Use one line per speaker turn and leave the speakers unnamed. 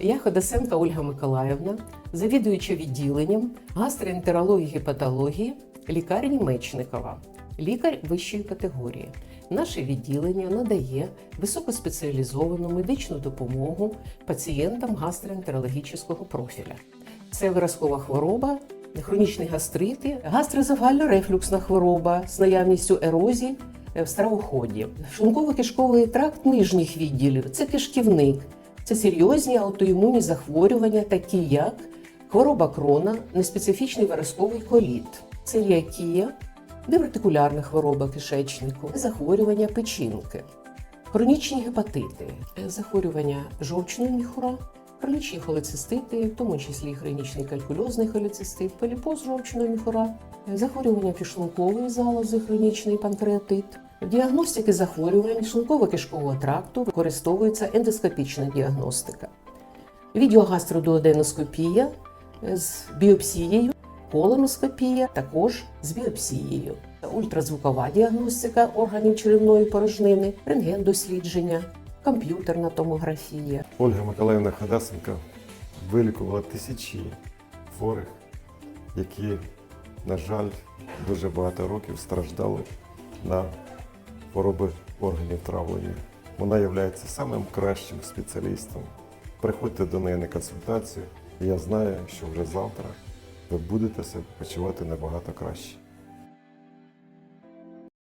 Я Ходосенка Ольга Миколаївна, завідуюча відділенням гастроентерології і патології лікарні Мечникова, лікар вищої категорії. Наше відділення надає високоспеціалізовану медичну допомогу пацієнтам гастроентерологічного профіля. Це виразкова хвороба, хронічні гастрити, гастрозавгально-рефлюксна хвороба з наявністю ерозії е, в стравоході, шлунково-кишковий тракт нижніх відділів, це кишківник, це серйозні аутоімунні захворювання, такі як хвороба крона, неспецифічний виразковий коліт, целіакія, дивертикулярна хвороба кишечнику, захворювання печінки, хронічні гепатити, е, захворювання жовчного міхура, хронічні холецистити, в тому числі хронічний калькульозний холецистит, поліпоз жовчного міхура, е, захворювання підшлункової залози, хронічний панкреатит. Діагностики захворювань шлунково-кишкового тракту використовується ендоскопічна діагностика. Відеогастродуоденоскопія з біопсією, колоноскопія також з біопсією, ультразвукова діагностика органів черевної порожнини, рентген-дослідження, комп'ютерна томографія.
Ольга Миколаївна Ходасенко вилікувала тисячі хворих, які, на жаль, дуже багато років страждали на хвороби органів травлення. Вона є самим кращим спеціалістом. Приходьте до неї на консультацію, і я знаю, що вже завтра ви будете себе почувати набагато краще.